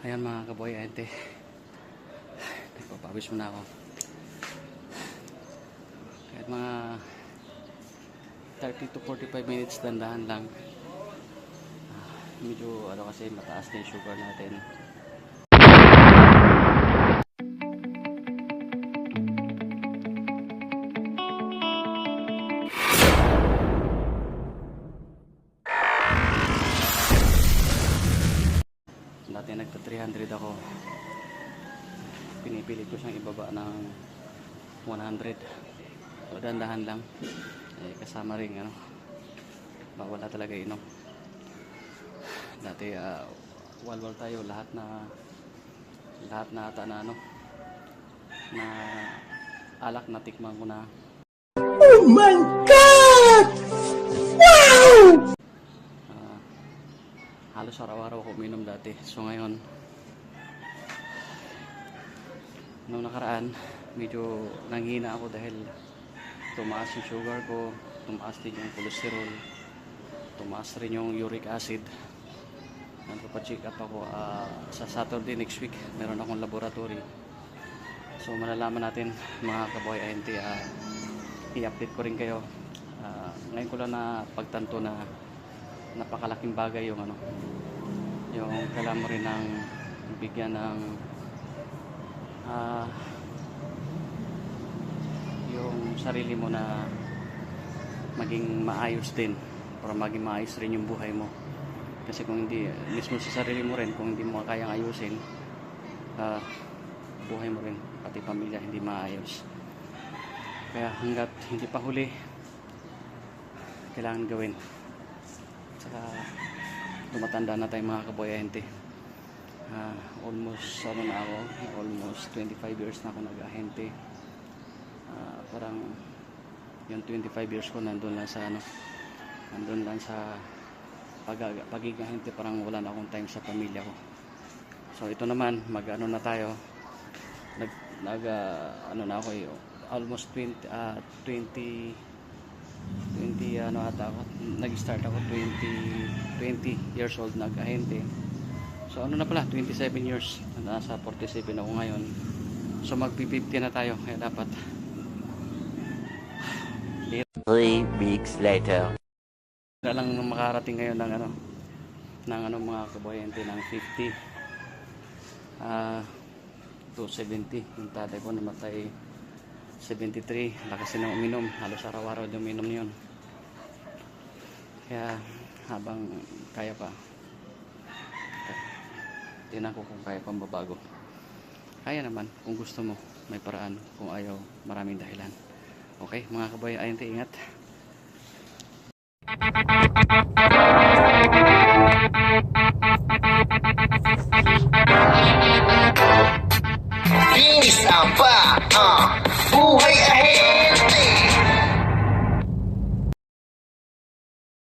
Ayan mga kaboy, ente. Nagpapawis muna ako. Kahit mga 30 to 45 minutes dandahan lang. Ah, medyo ano kasi mataas na yung sugar natin. Dati nagta 300 ako. Pinipilit ko siyang ibaba ng 100. So, dandahan lang. Eh, kasama rin, ano, bawala talaga inom. Dati, ah, walwal tayo, lahat na, lahat na ata na, ano, na alak na tikman ko na. Oh my God! Wow! Halos araw-araw ako uminom dati. So ngayon, nung nakaraan, medyo nanghina ako dahil tumaas yung sugar ko, tumaas din yung cholesterol, tumaas rin yung uric acid. Nagpapacheck up ako ah, sa Saturday next week. Meron akong laboratory. So malalaman natin mga kaboy INT, ah, i-update ko rin kayo. Ah, ngayon ko lang na pagtanto na napakalaking bagay yung ano yung kailangan mo rin ng bigyan ng ah, yung sarili mo na maging maayos din para maging maayos rin yung buhay mo. Kasi kung hindi mismo sa sarili mo rin kung hindi mo kayang ayusin ah, buhay mo rin pati pamilya hindi maayos. Kaya hanggat hindi pa huli kailangan gawin Saka tumatanda na tayo mga kaboyente. Ah, almost ano na ako, almost 25 years na ako nag-ahente. Ah, parang yung 25 years ko nandun lang sa ano, nandun lang sa pag pagiging ahente parang wala na akong time sa pamilya ko. So ito naman, mag-ano na tayo. Nag, nag ah, ano na ako eh, almost 20 ah, 20 20 ano ata ako nag-start ako 20 20 years old nag-ahente. So ano na pala 27 years nasa 47 ako ngayon. So mag 50 na tayo kaya dapat. Three weeks later. na lang makarating ngayon ng ano ng ano mga kaboyente ng 50 ah 270 yung tatay ko namatay 73 lakas na uminom. Halos araw-araw din uminom yun kaya habang kaya pa tinan ko kung kaya pang babago. Kaya naman kung gusto mo may paraan. Kung ayaw maraming dahilan. Okay mga kaboy ayun ingat